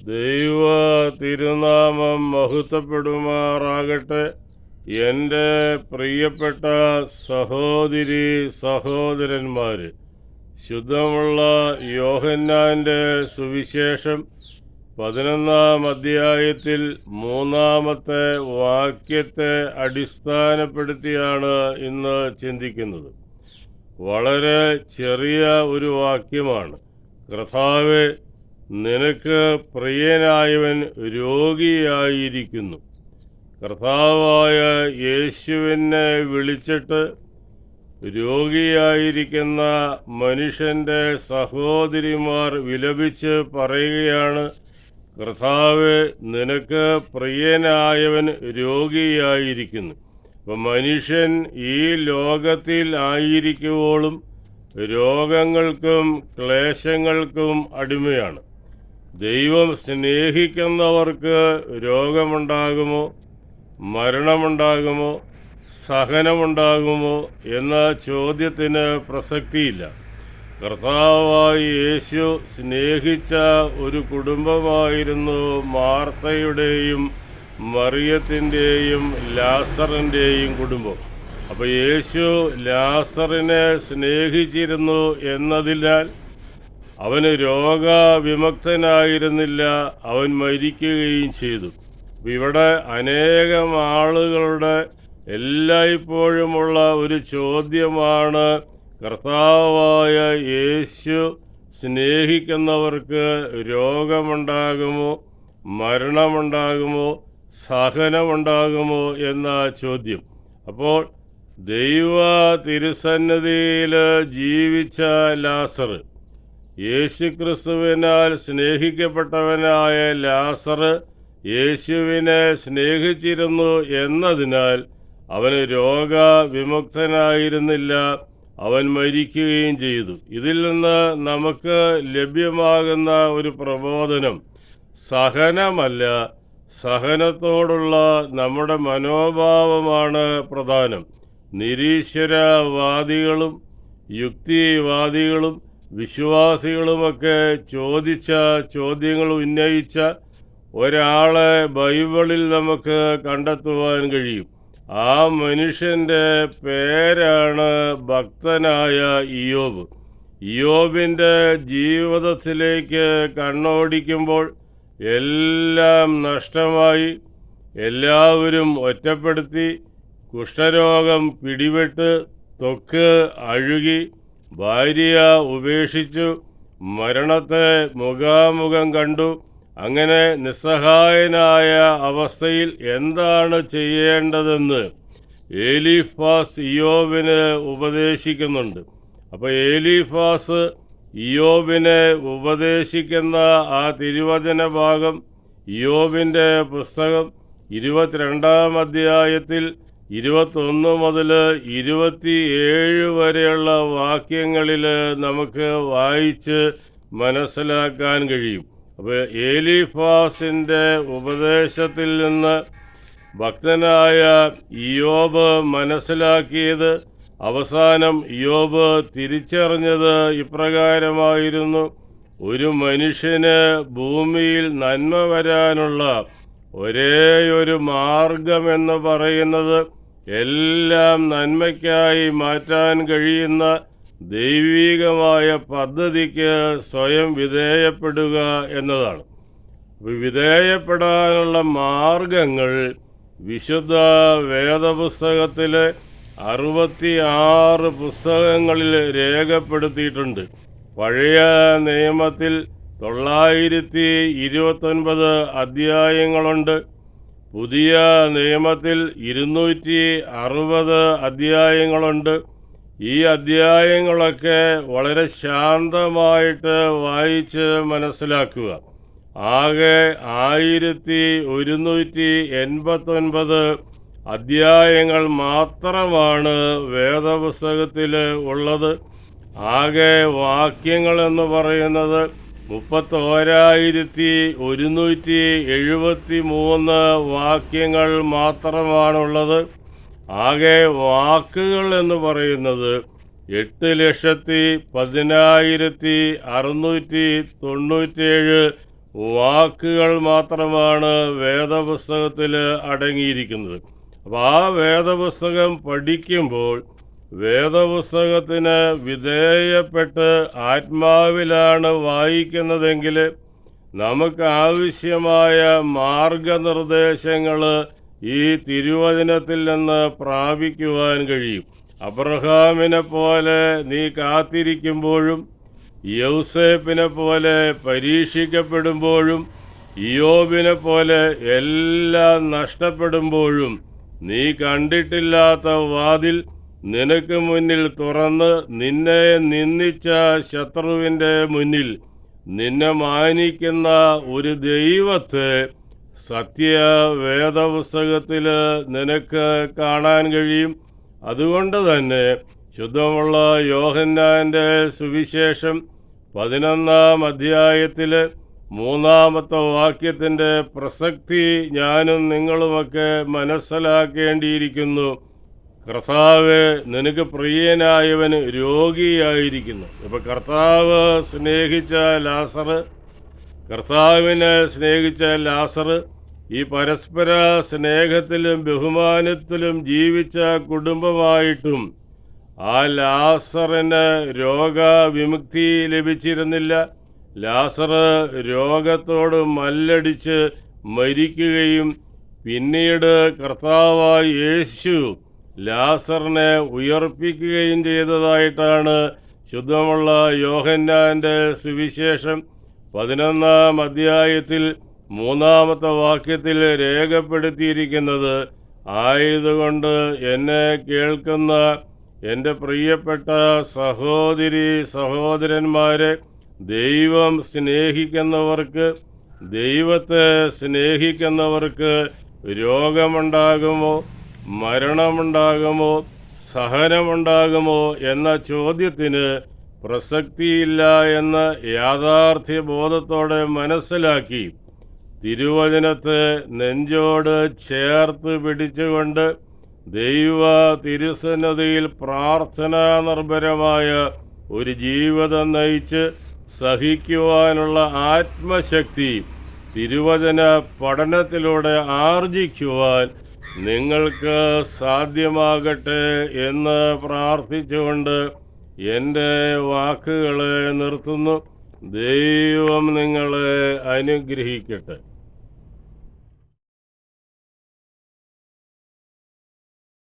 ദൈവ തിരുനാമം മഹത്വപ്പെടുമാറാകട്ടെ. എന്റെ പ്രിയപ്പെട്ട സഹോദരി സഹോദരന്മാർ ശുദ്ധമുള്ള യോഹന്നാന്റെ സുവിശേഷം പതിനൊന്നാം അധ്യായത്തിൽ മൂന്നാമത്തെ വാക്യത്തെ അടിസ്ഥാനപ്പെടുത്തിയാണ് ഇന്ന് ചിന്തിക്കുന്നത്. വളരെ ചെറിയ ഒരു വാക്യമാണ്. കർത്താവെ നിനക്ക് പ്രിയനായവൻ രോഗിയായിരിക്കുന്നു. കർത്താവായ യേശുവിനെ വിളിച്ചിട്ട് രോഗിയായിരിക്കുന്ന മനുഷ്യന്റെ സഹോദരിമാർ വിലപിച്ച് പറയുകയാണ് കർത്താവ് നിനക്ക് പ്രിയനായവൻ രോഗിയായിരിക്കുന്നു. അപ്പം മനുഷ്യൻ ഈ ലോകത്തിൽ ആയിരിക്കുവോളും രോഗങ്ങൾക്കും ക്ലേശങ്ങൾക്കും അടിമയാണ്. ദൈവം സ്നേഹിക്കുന്നവർക്ക് രോഗമുണ്ടാകുമോ? മരണമുണ്ടാകുമോ? സഹനമുണ്ടാകുമോ? എന്ന ചോദ്യത്തിന് പ്രസക്തിയില്ല. കർത്താവായി യേശു സ്നേഹിച്ച ഒരു കുടുംബമായിരുന്നു മാർത്തയുടെയും മറിയത്തിന്റെയും ലാസറിന്റെയും കുടുംബം. അപ്പോൾ യേശു ലാസറിനെ സ്നേഹിച്ചിരുന്നു എന്നതിനാൽ അവന് രോഗവിമുക്തനായിരുന്നില്ല. അവൻ മരിക്കുകയും ചെയ്തു. ഇവിടെ അനേകം ആളുകളുടെ എല്ലായ്പ്പോഴുമുള്ള ഒരു ചോദ്യമാണ് കർത്താവായ യേശു സ്നേഹിക്കുന്നവർക്ക് രോഗമുണ്ടാകുമോ മരണമുണ്ടാകുമോ സഹനമുണ്ടാകുമോ എന്ന ചോദ്യം. അപ്പോൾ ദൈവ തിരുസന്നിധിയിൽ ജീവിച്ച ലാസർ യേശുക്രിസ്തുവിനാൽ സ്നേഹിക്കപ്പെട്ടവനായ ലാസർ യേശുവിനെ സ്നേഹിച്ചിരുന്നു എന്നതിനാൽ അവന് രോഗവിമുക്തനായിരുന്നില്ല. അവൻ മരിക്കുകയും ചെയ്തു. ഇതിൽ നിന്ന് നമുക്ക് ലഭ്യമാകുന്ന ഒരു പ്രബോധനം സഹനമല്ല സഹനത്തോടുള്ള നമ്മുടെ മനോഭാവമാണ് പ്രധാനം. നിരീശ്വരവാദികളും യുക്തിവാദികളും വിശ്വാസികളുമൊക്കെ ചോദിച്ച ചോദ്യങ്ങൾ ഉന്നയിച്ച ഒരാളെ ബൈബിളിൽ നമുക്ക് കണ്ടെത്തുവാൻ കഴിയും. ആ മനുഷ്യന്റെ പേരാണ് ഭക്തനായ ഇയോബ് ഇയോബിന്റെ ജീവിതത്തിലേക്ക് കണ്ണോടിക്കുമ്പോൾ എല്ലാം നഷ്ടമായി എല്ലാവരും ഒറ്റപ്പെടുത്തി കുഷ്ഠരോഗം പിടിപെട്ട് ത്വക്ക് അഴുകി ഭാര്യ ഉപേക്ഷിച്ചു. മരണത്തെ മുഖാമുഖം കണ്ടു. അങ്ങനെ നിസ്സഹായനായ അവസ്ഥയിൽ എന്താണ് ചെയ്യേണ്ടതെന്ന് ഏലിഫാസ് ഇയോബിന് ഉപദേശിക്കുന്നുണ്ട്. അപ്പോൾ ഏലിഫാസ് ഇയോബിനെ ഉപദേശിക്കുന്ന ആ തിരുവചന ഭാഗം ഇയോബിന്റെ പുസ്തകം ഇരുപത്തിരണ്ടാം അധ്യായത്തിൽ ഇരുപത്തൊന്ന് മുതൽ ഇരുപത്തിയേഴ് വരെയുള്ള വാക്യങ്ങളിൽ നമുക്ക് വായിച്ച് മനസ്സിലാക്കാൻ കഴിയും. അപ്പോൾ ഏലിഫാസിന്റെ ഉപദേശത്തിൽ നിന്ന് ഭക്തനായ ഇയോബ് മനസ്സിലാക്കിയത് അവസാനം യോബ് തിരിച്ചറിഞ്ഞത് ഇപ്രകാരമായിരുന്നു. ഒരു മനുഷ്യന് ഭൂമിയിൽ നന്മ വരാനുള്ള ഒരേയൊരു മാർഗമെന്ന് പറയുന്നത് എല്ലാം നന്മയ്ക്കായി മാറ്റാൻ കഴിയുന്ന ദൈവീകമായ പദ്ധതിക്ക് സ്വയം വിധേയപ്പെടുക എന്നതാണ്. വിധേയപ്പെടാനുള്ള മാർഗങ്ങൾ വിശുദ്ധ വേദപുസ്തകത്തിലെ അറുപത്തി ആറ് പുസ്തകങ്ങളിൽ രേഖപ്പെടുത്തിയിട്ടുണ്ട്. പഴയ നിയമത്തിൽ തൊള്ളായിരത്തി ഇരുപത്തൊൻപത് അധ്യായങ്ങളുണ്ട്. പുതിയ നിയമത്തിൽ ഇരുന്നൂറ്റി അറുപത് അധ്യായങ്ങളുണ്ട്. ഈ അധ്യായങ്ങളൊക്കെ വളരെ ശാന്തമായിട്ട് വായിച്ച് മനസ്സിലാക്കുക. ആകെ ആയിരത്തി ഒരുന്നൂറ്റി എൺപത്തൊൻപത് അധ്യായങ്ങൾ മാത്രമാണ് വേദപുസ്തകത്തിൽ ഉള്ളത്. ആകെ വാക്യങ്ങൾ എന്ന് പറയുന്നത് മുപ്പത്തോരായിരത്തി ഒരുന്നൂറ്റി എഴുപത്തി മൂന്ന് വാക്യങ്ങൾ മാത്രമാണുള്ളത്. ആകെ വാക്കുകൾ എന്ന് പറയുന്നത് എട്ട് ലക്ഷത്തി പതിനായിരത്തി അറുന്നൂറ്റി തൊണ്ണൂറ്റേഴ് വാക്കുകൾ മാത്രമാണ് വേദപുസ്തകത്തിൽ അടങ്ങിയിരിക്കുന്നത്. അപ്പോൾ ആ വേദപുസ്തകം പഠിക്കുമ്പോൾ വേദപുസ്തകത്തിന് വിധേയപ്പെട്ട് ആത്മാവിലാണ് വായിക്കുന്നതെങ്കിൽ നമുക്ക് ആവശ്യമായ മാർഗനിർദ്ദേശങ്ങൾ ഈ തിരുവചനത്തിൽ നിന്ന് പ്രാപിക്കുവാൻ കഴിയും. അബ്രഹാമിനെ പോലെ നീ കാത്തിരിക്കുമ്പോഴും യൗസേപ്പിനെ പോലെ പരീക്ഷിക്കപ്പെടുമ്പോഴും ഇയോബിനെ പോലെ എല്ലാം നഷ്ടപ്പെടുമ്പോഴും നീ കണ്ടിട്ടില്ലാത്ത വാതിൽ നിനക്ക് മുന്നിൽ തുറന്ന് നിന്നെ നിന്ദിച്ച ശത്രുവിന്റെ മുന്നിൽ നിന്നെ മാനിക്കുന്ന ഒരു ദൈവത്തെ സത്യ വേദപുസ്തകത്തിൽ നിനക്ക് കാണാൻ കഴിയും. അതുകൊണ്ട് തന്നെ ശുദ്ധമുള്ള യോഹന്നാന്റെ സുവിശേഷം പതിനൊന്നാം അധ്യായത്തിൽ മൂന്നാമത്തെ വാക്യത്തിന്റെ പ്രസക്തി ഞാനും നിങ്ങളുമൊക്കെ മനസ്സിലാക്കേണ്ടിയിരിക്കുന്നു. കർത്താവ് നിനക്ക് പ്രിയനായവൻ രോഗിയായിരിക്കുന്നു. ഇപ്പൊ കർത്താവ് സ്നേഹിച്ച ലാസർ കർത്താവിനെ സ്നേഹിച്ച ലാസർ ഈ പരസ്പര സ്നേഹത്തിലും ബഹുമാനത്തിലും ജീവിച്ച കുടുംബമായിട്ടും ആ ലാസറിന് രോഗവിമുക്തി ലഭിച്ചിരുന്നില്ല. ലാസർ രോഗത്തോട് മല്ലടിച്ച് മരിക്കുകയും പിന്നീട് കർത്താവായ യേശു ലാസറിനെ ഉയർപ്പിക്കുകയും ചെയ്തതായിട്ടാണ് ശുദ്ധമുള്ള യോഹന്നാന്റെ സുവിശേഷം. പതിനൊന്നാം അധ്യായത്തിൽ മൂന്നാമത്തെ വാക്യത്തിൽ രേഖപ്പെടുത്തിയിരിക്കുന്നത് ആയതുകൊണ്ട് എന്നെ കേൾക്കുന്ന എന്റെ പ്രിയപ്പെട്ട സഹോദരി സഹോദരന്മാരെ ദൈവം സ്നേഹിക്കുന്നവർക്ക് ദൈവത്തെ സ്നേഹിക്കുന്നവർക്ക് രോഗമുണ്ടാകുമോ? മരണമുണ്ടാകുമോ? സഹനമുണ്ടാകുമോ? എന്ന ചോദ്യത്തിന് പ്രസക്തിയില്ല എന്ന് യാഥാർത്ഥ്യ ബോധത്തോടെ മനസ്സിലാക്കി തിരുവചനത്തെ നെഞ്ചോട് ചേർത്ത് പിടിച്ചുകൊണ്ട് ദൈവ തിരുസന്നതിയിൽ പ്രാർത്ഥനാ നിർഭരമായ ഒരു ജീവിതം നയിച്ച് സഹിക്കുവാനുള്ള ആത്മശക്തി തിരുവചന പഠനത്തിലൂടെ ആർജിക്കുവാൻ നിങ്ങൾക്ക് സാധ്യമാകട്ടെ എന്ന് പ്രാർത്ഥിച്ചുകൊണ്ട് എന്റെ വാക്കുകളെ നിർത്തുന്നു. ദൈവം നിങ്ങളെ അനുഗ്രഹിക്കട്ടെ.